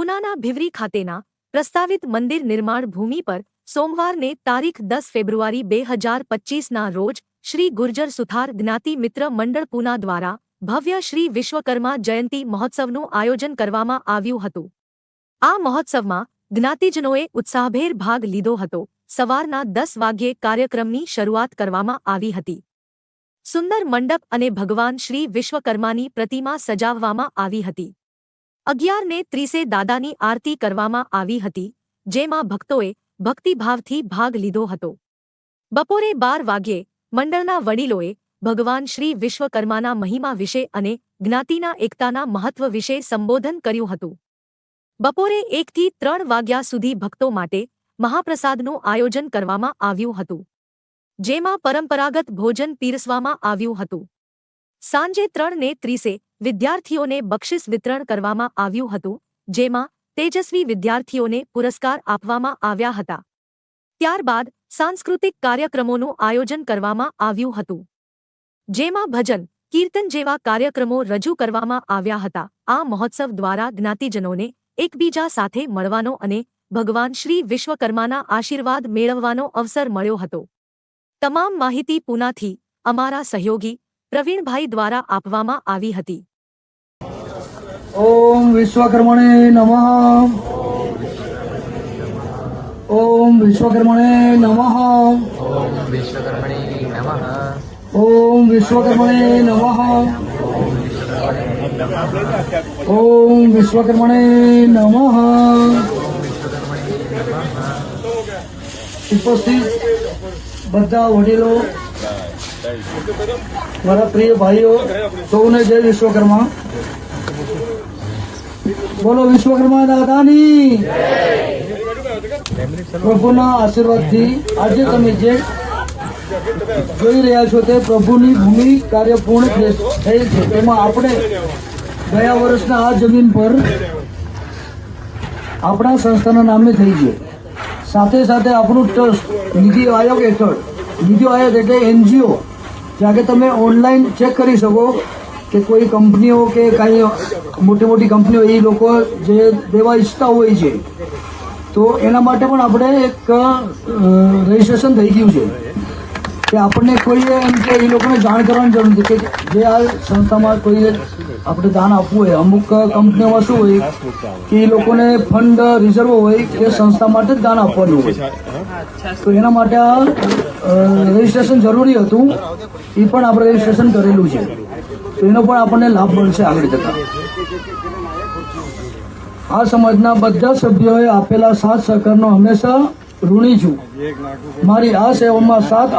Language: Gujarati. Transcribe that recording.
ઉનાના ભિવરી ખાતેના પ્રસ્તાવિત મંદિર નિર્માણ ભૂમિ પર સોમવારને તારીખ દસ ફેબ્રુઆરી બે હજાર પચ્ચીસના રોજ શ્રી ગુર્જર સુથાર જ્ઞાતિ મિત્ર મંડળ પૂના દ્વારા ભવ્ય શ્રી વિશ્વકર્મા જયંતી મહોત્સવનું આયોજન કરવામાં આવ્યું હતું. આ મહોત્સવમાં જ્ઞાતિજનોએ ઉત્સાહભેર ભાગ લીધો હતો. સવારના દસ વાગ્યે કાર્યક્રમની શરૂઆત કરવામાં આવી હતી. સુંદર મંડપ અને ભગવાન શ્રી વિશ્વકર્માની પ્રતિમા સજાવવામાં આવી હતી. અગિયારને ત્રીસે દાદાની આરતી કરવામાં આવી હતી, જેમાં ભક્તોએ ભક્તિભાવથી ભાગ લીધો હતો. બપોરે બાર વાગ્યે મંડળના વડીલોએ ભગવાન શ્રી વિશ્વકર્માના મહિમા વિશે અને જ્ઞાતિના એકતાના મહત્વ વિશે સંબોધન કર્યું હતું. બપોરે એકથી ત્રણ વાગ્યા સુધી ભક્તો માટે મહાપ્રસાદનું આયોજન કરવામાં આવ્યું હતું, જેમાં પરંપરાગત ભોજન પીરસવામાં આવ્યું હતું. સાંજે ત્રણને ત્રીસે વિદ્યાર્થીઓને બક્ષિસ વિતરણ કરવામાં આવ્યું હતું, જેમાં તેજસ્વી વિદ્યાર્થીઓને પુરસ્કાર આપવામાં આવ્યા હતા. ત્યારબાદ સાંસ્કૃતિક કાર્યક્રમોનું આયોજન કરવામાં આવ્યું હતું. જેમાં ભજન, કીર્તન જેવા કાર્યક્રમો રજૂ કરવામાં આવ્યા હતા. આ મહોત્સવ દ્વારા જ્ઞાતિજનોને એકબીજા સાથે મળવાનો અને ભગવાન શ્રી વિશ્વકર્માના આશીર્વાદ મેળવવાનો અવસર મળ્યો હતો. તમામ માહિતી પૂનાથી અમારા સહયોગી પ્રવીણભાઈ દ્વારા આપવામાં આવી હતી. ઓમ વિશ્વકર્મણે નમઃ. ઓમ વિશ્વકર્મણે નમઃ. ઓમ વિશ્વકર્મણે નમઃ. ઓમ વિશ્વકર્મણે નમઃ. ઓમ વિશ્વકર્મણે નમઃ ઉપસ્થિત બધા વડીલો, મારા પ્રિય ભાઈઓ, સૌને જય વિશ્વકર્મા. બોલો, વિશ્વકર્મા દાદાની. પ્રભુના આશીર્વાદથી આજે તમે જે જોઈ રહ્યા છો તે પ્રભુની ભૂમિ કાર્ય પૂર્ણ થયેલ છે. તેમાં આપણે ગયા વર્ષના આ જમીન પર આપણા સંસ્થાના નામે થઈ છે સાથે સાથે આપણું ટ્રસ્ટ નીતિ આયોગ હેઠળ. નીતિ આયોગ એટલે એનજીઓ. જ્યાં કે તમે ઓનલાઈન ચેક કરી શકો કે કોઈ કંપનીઓ કે કાંઈ મોટી મોટી કંપનીઓ, એ લોકો જે દેવા ઈચ્છતા હોય છે. તો એના માટે પણ આપણે એક રજિસ્ટ્રેશન થઈ ગયું છે. કે આપણને કોઈએ એમ કે એ લોકોને જાણ કરવાની જરૂર નથી. કે જે આ સંસ્થામાં કોઈ આપણે દાન આપવું હોય, અમુક કંપનીઓમાં શું હોય કે એ લોકોને ફંડ રિઝર્વ હોય કે સંસ્થા માટે જ દાન આપવાનું હોય. તો એના માટે આ રજીસ્ટ્રેશન જરૂરી હતું. એ પણ આપણે રજીસ્ટ્રેશન કરેલું છે. તો એનો પણ આપણને લાભ મળશે આગળ જતા. આ સમાજના બધા સભ્યોએ આપેલા સાથ સહકારનો હંમેશા ઋણી છું. મારી આ સેવામાં સાથ